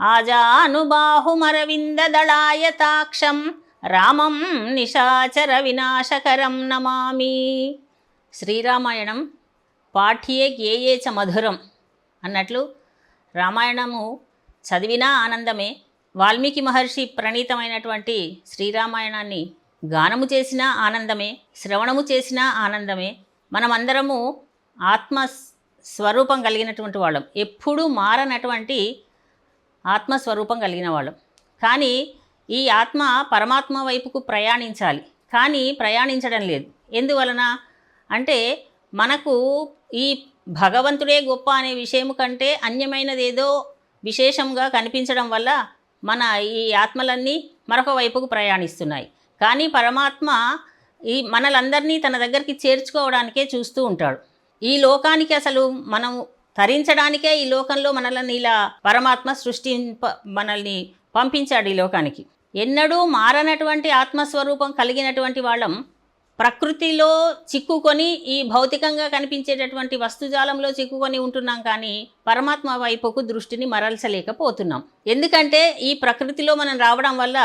ఆజానుబాహుమరవిందదళాయతాక్షం రామం నిశాచర వినాశకరం నమామి. శ్రీరామాయణం పాఠ్యే జ్ఞేయే చ మధురం అన్నట్లు రామాయణము చదివినా ఆనందమే. వాల్మీకి మహర్షి ప్రణీతమైనటువంటి శ్రీరామాయణాన్ని గానము చేసినా ఆనందమే శ్రవణము చేసినా ఆనందమే. మనమందరము ఆత్మ స్వరూపం కలిగినటువంటి వాళ్ళం. ఎప్పుడూ మారనటువంటి ఆత్మస్వరూపం కలిగిన వాళ్ళం. కానీ ఈ ఆత్మ పరమాత్మ వైపుకు ప్రయాణించాలి. కానీ ప్రయాణించడం లేదు. ఎందువలన? అంటే మనకు ఈ భగవంతుడే గొప్ప అనే విషయం కంటే అన్యమైనదేదో విశేషంగా కనిపించడం వల్ల మన ఈ ఆత్మలన్నీ మరొక వైపుకు ప్రయాణిస్తున్నాయి. కానీ పరమాత్మ ఈ మనలందరినీ తన దగ్గరికి చేర్చుకోవడానికే చూస్తూ ఉంటాడు. ఈ లోకానికి అసలు మనం తరించడానికే ఈ లోకంలో మనల్ని ఇలా పరమాత్మ సృష్టి మనల్ని పంపించాడు ఈ లోకానికి. ఎన్నడూ మారనటువంటి ఆత్మస్వరూపం కలిగినటువంటి వాళ్ళం ప్రకృతిలో చిక్కుకొని ఈ భౌతికంగా కనిపించేటటువంటి వస్తుజాలంలో చిక్కుకొని ఉంటున్నాం కానీ పరమాత్మ వైపుకు దృష్టిని మరల్చలేకపోతున్నాం. ఎందుకంటే ఈ ప్రకృతిలో మనం రావడం వల్ల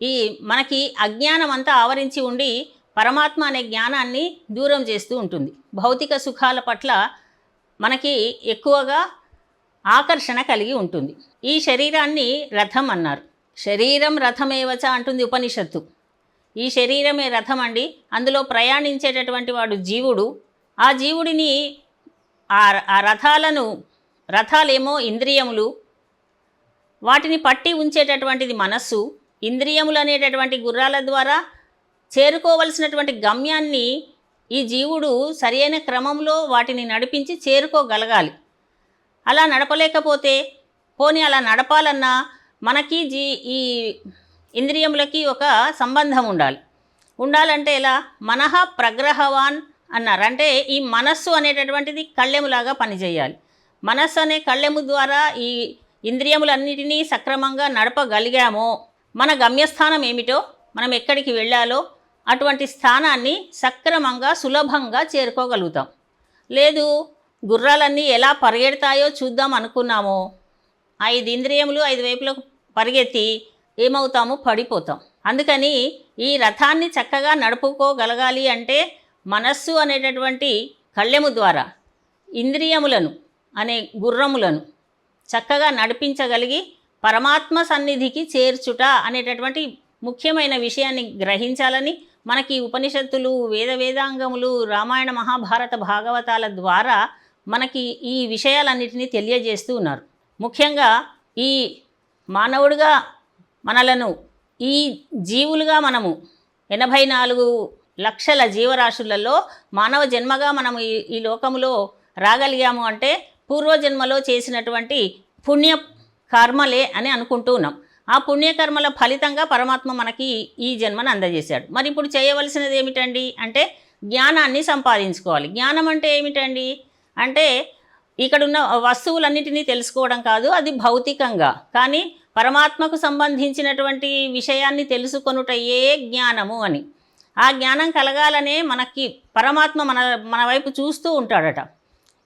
ఈ మనకి అజ్ఞానం అంతా ఆవరించి ఉండి పరమాత్మ అనే జ్ఞానాన్ని దూరం చేస్తూ ఉంటుంది. భౌతిక సుఖాల పట్ల మనకి ఎక్కువగా ఆకర్షణ కలిగి ఉంటుంది. ఈ శరీరాన్ని రథం అన్నారు. శరీరం రథమేవచ అంటుంది ఉపనిషత్తు. ఈ శరీరమే రథం అండి. అందులో ప్రయాణించేటటువంటి వాడు జీవుడు. ఆ జీవుడిని ఆ ఆ రథాలను రథాలేమో ఇంద్రియములు వాటిని పట్టి ఉంచేటటువంటిది మనస్సు ఇంద్రియములు అనేటటువంటి గుర్రాల ద్వారా చేరుకోవలసినటువంటి గమ్యాన్ని ఈ జీవుడు సరైన క్రమంలో వాటిని నడిపించి చేరుకోగలగాలి. అలా నడపలేకపోతే పోనీ అలా నడపాలన్నా మనకి జీ ఈ ఇంద్రియములకి ఒక సంబంధం ఉండాలి. ఉండాలంటే ఎలా? మనహ ప్రగ్రహవాన్ అన్నారు. అంటే ఈ మనస్సు అనేటటువంటిది కళ్ళెములాగా పనిచేయాలి. మనస్సు అనే కళ్ళెము ద్వారా ఈ ఇంద్రియములన్నిటినీ సక్రమంగా నడపగలిగామో మన గమ్యస్థానం ఏమిటో మనం ఎక్కడికి వెళ్ళాలో అటువంటి స్థానాన్ని సక్రమంగా సులభంగా చేరుకోగలుగుతాం. లేదు గుర్రాలన్నీ ఎలా పరిగెడతాయో చూద్దాం అనుకున్నామో. ఐదు ఇంద్రియములు ఐదు వైపులకు పరిగెత్తి ఏమవుతాము? పడిపోతాం. అందుకని ఈ రథాన్ని చక్కగా నడుపుకోగలగాలి అంటే మనస్సు అనేటటువంటి కళ్ళెము ద్వారా ఇంద్రియములను అనే గుర్రములను చక్కగా నడిపించగలిగి పరమాత్మ సన్నిధికి చేర్చుట అనేటటువంటి ముఖ్యమైన విషయాన్ని గ్రహించాలని మనకి ఉపనిషత్తులు వేద వేదాంగములు రామాయణ మహాభారత భాగవతాల ద్వారా మనకి ఈ విషయాలన్నిటినీ తెలియజేస్తూ ఉన్నారు. ముఖ్యంగా ఈ మానవుడిగా మనలను ఈ జీవులుగా మనము ఎనభై నాలుగు లక్షల జీవరాశులలో మానవ జన్మగా మనము ఈ ఈ లోకములో రాగలిగాము అంటే పూర్వజన్మలో చేసినటువంటి పుణ్య కర్మలే అని అనుకుంటూ ఉన్నాం. ఆ పుణ్యకర్మల ఫలితంగా పరమాత్మ మనకి ఈ జన్మను అందజేశాడు. మరి ఇప్పుడు చేయవలసినది ఏమిటండి? అంటే జ్ఞానాన్ని సంపాదించుకోవాలి. జ్ఞానం అంటే ఏమిటండి? అంటే ఇక్కడున్న వస్తువులన్నిటినీ తెలుసుకోవడం కాదు అది భౌతికంగా. కానీ పరమాత్మకు సంబంధించినటువంటి విషయాన్ని తెలుసుకొనుటయే జ్ఞానము అని. ఆ జ్ఞానం కలగాలనే మనకి పరమాత్మ మన మన వైపు చూస్తూ ఉంటాడట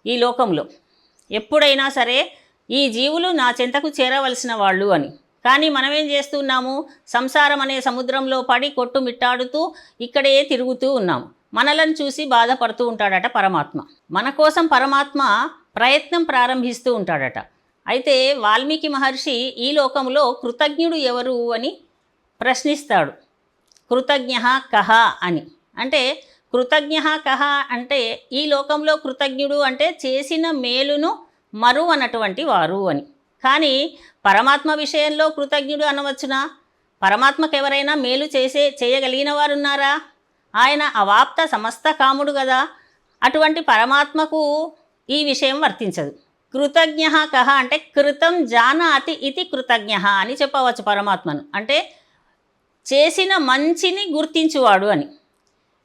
ఈ లోకంలో. ఎప్పుడైనా సరే ఈ జీవులు నా చెంతకు చేరవలసిన వాళ్ళు అని. కానీ మనం ఏం చేస్తున్నాము? సంసారం అనే సముద్రంలో పడి కొట్టుమిట్టాడుతూ ఇక్కడే తిరుగుతూ ఉన్నాము. మనలను చూసి బాధపడుతూ ఉంటాడట పరమాత్మ. మన కోసం పరమాత్మ ప్రయత్నం ప్రారంభిస్తూ ఉంటాడట. అయితే వాల్మీకి మహర్షి ఈ లోకంలో కృతజ్ఞుడు ఎవరు అని ప్రశ్నిస్తాడు. కృతజ్ఞ కహ అని. అంటే కృతజ్ఞ కహ అంటే ఈ లోకంలో కృతజ్ఞుడు అంటే చేసిన మేలును మరువనటువంటి వారు అని. కానీ పరమాత్మ విషయంలో కృతజ్ఞుడు అనవచ్చునా? పరమాత్మకు ఎవరైనా మేలు చేసే చేయగలిగిన వారున్నారా ఆయన అవాప్త సమస్త కాముడు కదా అటువంటి పరమాత్మకు ఈ విషయం వర్తించదు. కృతజ్ఞ కహ అంటే కృతం జానాతి ఇది కృతజ్ఞ అని చెప్పవచ్చు పరమాత్మను. అంటే చేసిన మంచిని గుర్తించువాడు అని.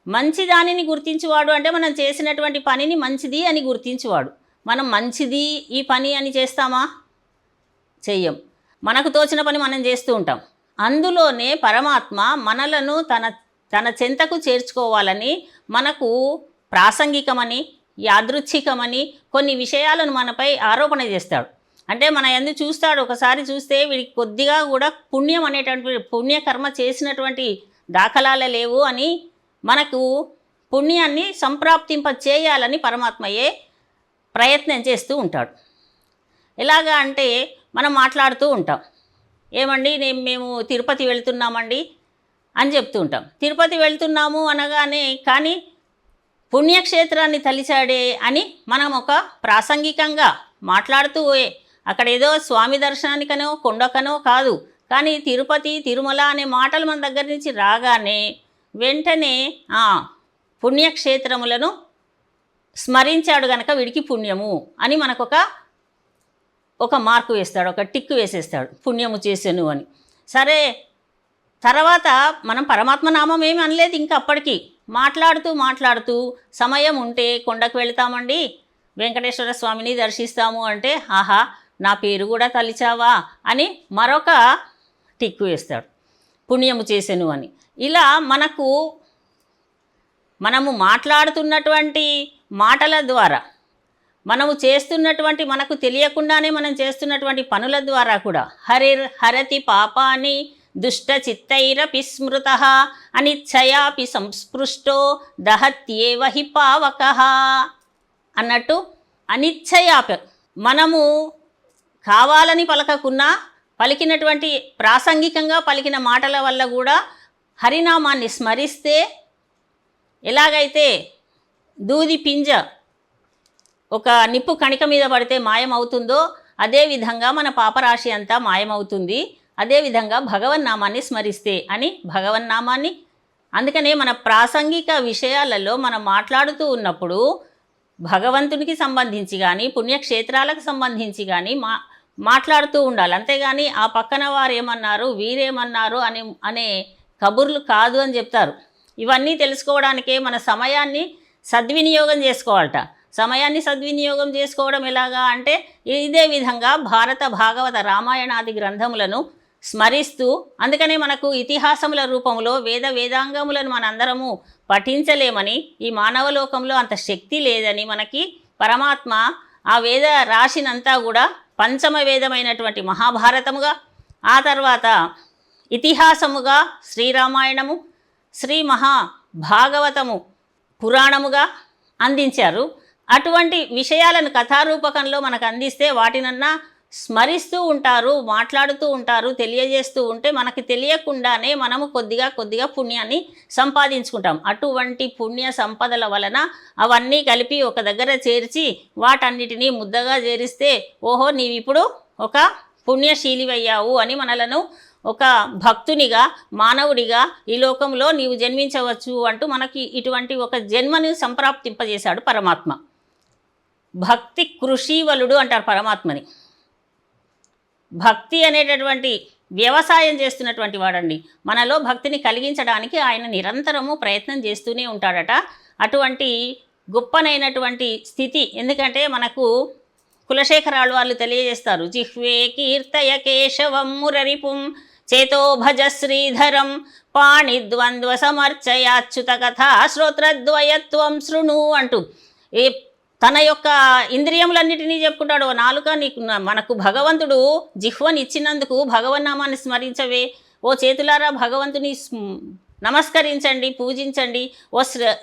మంచి దానిని గుర్తించువాడు అంటే మనం చేసినటువంటి పనిని మంచిది అని గుర్తించువాడు. మనం మంచిది ఈ పని అని చేస్తామా? చెయ్యం. మనకు తోచిన పని మనం చేస్తూ ఉంటాం. అందులోనే పరమాత్మ మనలను తన తన చెంతకు చేర్చుకోవాలని మనకు ప్రాసంగికమని యాదృచ్ఛికమని కొన్ని విషయాలను మనపై ఆరోపణ చేస్తాడు. అంటే మన ఎందు చూస్తాడు ఒకసారి చూస్తే వీడికి కొద్దిగా కూడా పుణ్యం అనేటువంటి పుణ్యకర్మ చేసినటువంటి దాఖలాలే లేవు అని మనకు పుణ్యాన్ని సంప్రాప్తింప చేయాలని పరమాత్మయే ప్రయత్నం చేస్తూ ఉంటాడు. ఎలాగా అంటే మనం మాట్లాడుతూ ఉంటాం. ఏమండి నేను మేము తిరుపతి వెళ్తున్నామండి అని చెప్తూ ఉంటాం. తిరుపతి వెళ్తున్నాము అనగానే కానీ పుణ్యక్షేత్రాన్ని తలిచాడే అని మనం ఒక ప్రాసంగికంగా మాట్లాడుతూ పోయే అక్కడ ఏదో స్వామి దర్శనానికనో కొండకనో కాదు. కానీ తిరుపతి తిరుమల అనే మాటలు మన దగ్గర నుంచి రాగానే వెంటనే ఆ పుణ్యక్షేత్రములను స్మరించాడు గనక వీడికి పుణ్యము అని మనకొక ఒక మార్కు వేస్తాడు ఒక టిక్ వేసేస్తాడు పుణ్యము చేశాను అని. సరే తర్వాత మనం పరమాత్మ నామం ఏమి అనలేదు ఇంకా అప్పటికి. మాట్లాడుతూ మాట్లాడుతూ సమయం ఉంటే కొండకు వెళ్తామండి. వెంకటేశ్వర స్వామిని దర్శిస్తాము అంటే ఆహా నా పేరు కూడా తలిచావా అని మరొక టిక్కు వేస్తాడు పుణ్యము చేశాను అని. ఇలా మనకు మనము మాట్లాడుతున్నటువంటి మాటల ద్వారా మనము చేస్తున్నటువంటి మనకు తెలియకుండానే మనం చేస్తున్నటువంటి పనుల ద్వారా కూడా హరిర్ హరతి పాపాని దుష్ట చిత్తైరపి స్మృత అనిచ్చయాపి సంస్పృష్టో దహత్యేవ హి పావక అన్నట్టు అనిచ్చయాప మనము కావాలని పలకకున్నా పలికినటువంటి ప్రాసంగికంగా పలికిన మాటల వల్ల కూడా హరినామాన్ని స్మరిస్తే ఎలాగైతే దూది పింజ ఒక నిప్పు కణిక మీద పడితే మాయమవుతుందో అదేవిధంగా మన పాపరాశి అంతా మాయమవుతుంది. అదేవిధంగా భగవన్నామాన్ని స్మరిస్తే అని భగవన్నామాన్ని అందుకనే మన ప్రాసంగిక విషయాలలో మనం మాట్లాడుతూ ఉన్నప్పుడు భగవంతునికి సంబంధించి కానీ పుణ్యక్షేత్రాలకు సంబంధించి కానీ మా మాట్లాడుతూ ఉండాలి. అంతేగాని ఆ పక్కన వారు ఏమన్నారు వీరేమన్నారు అని అనే కబుర్లు కాదు అని చెప్తారు. ఇవన్నీ తెలుసుకోవడానికే మన సమయాన్ని సద్వినియోగం చేసుకోవాలట. సమయాన్ని సద్వినియోగం చేసుకోవడం ఎలాగా అంటే ఇదే విధంగా భారత భాగవత రామాయణాది గ్రంథములను స్మరిస్తూ అందుకనే మనకు ఇతిహాసముల రూపంలో వేద వేదాంగములను మనందరము పఠించలేమని ఈ మానవలోకంలో అంత శక్తి లేదని మనకి పరమాత్మ ఆ వేద రాశినంతా కూడా పంచమ వేదమైనటువంటి మహాభారతముగా ఆ తర్వాత ఇతిహాసముగా శ్రీరామాయణము శ్రీ మహా భాగవతము పురాణముగా అందించారు. అటువంటి విషయాలను కథారూపకంలో మనకు అందిస్తే వాటినన్నా స్మరిస్తూ ఉంటారు మాట్లాడుతూ ఉంటారు తెలియజేస్తూ ఉంటే మనకి తెలియకుండానే మనము కొద్దిగా కొద్దిగా పుణ్యాన్ని సంపాదించుకుంటాం. అటువంటి పుణ్య సంపదల వలన అవన్నీ కలిపి ఒక దగ్గర చేర్చి వాటన్నిటినీ ముద్దగా చేరిస్తే ఓహో నీవిప్పుడు ఒక పుణ్యశీలివయ్యావు అని మనలను ఒక భక్తునిగా మానవుడిగా ఈ లోకంలో నీవు జన్మించవచ్చు అంటూ మనకి ఇటువంటి ఒక జన్మను సంప్రాప్తింపజేశాడు పరమాత్మ. భక్తి కృషీవలుడు అంటారు పరమాత్మని. భక్తి అనేటటువంటి వ్యవసాయం చేస్తున్నటువంటి వాడండి. మనలో భక్తిని కలిగించడానికి ఆయన నిరంతరము ప్రయత్నం చేస్తూనే ఉంటాడట. అటువంటి గొప్పనైనటువంటి స్థితి ఎందుకంటే మనకు కులశేఖరాలు వాళ్ళు తెలియజేస్తారు జిహ్వే కీర్తయ కేశవం మురరిపుం చేతో భజ శ్రీధరం పాణిద్వంద్వ సమర్చయాచ్యుత కథా శ్రోత్రద్వయత్వం శృణు అంటూ. ఏ తన యొక్క ఇంద్రియములన్నిటినీ చెప్పుకుంటాడు. "ఓ నాలుక నీకు మనకు భగవంతుడు జిహ్వని ఇచ్చినందుకు భగవన్నామాన్ని స్మరించవే. ఓ చేతులారా భగవంతుని నమస్కరించండి పూజించండి. ఓ శ్ర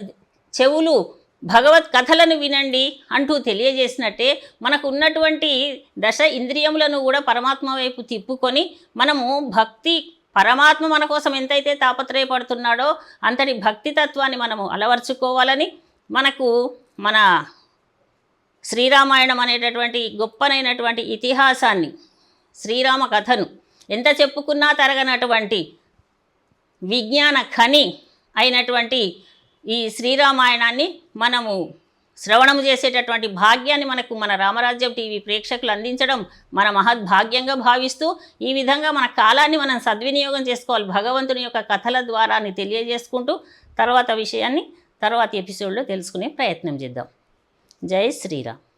చెవులు భగవత్ కథలను వినండి అంటూ తెలియజేసినట్టే మనకు ఉన్నటువంటి దశ ఇంద్రియములను కూడా పరమాత్మ వైపు తిప్పుకొని మనము భక్తి పరమాత్మ మన కోసం ఎంతైతే తాపత్రయపడుతున్నాడో అంతటి భక్తి తత్వాన్ని మనము అలవర్చుకోవాలని మనకు మన శ్రీరామాయణం అనేటటువంటి గొప్పనైనటువంటి ఇతిహాసాన్ని శ్రీరామ కథను ఎంత చెప్పుకున్నా తరగనటువంటి విజ్ఞాన ఖని అయినటువంటి ఈ శ్రీరామాయణాన్ని మనము శ్రవణం చేసేటటువంటి భాగ్యాన్ని మనకు మన రామరాజ్యం టీవీ ప్రేక్షకులు అందించడం మన మహద్భాగ్యంగా భావిస్తూ ఈ విధంగా మన కాలాన్ని మనం సద్వినియోగం చేసుకోవాలి భగవంతుని యొక్క కథల ద్వారా తెలియజేసుకుంటూ తర్వాత విషయాన్ని తర్వాత ఎపిసోడ్లో తెలుసుకునే ప్రయత్నం చేద్దాం. జై శ్రీరామ్.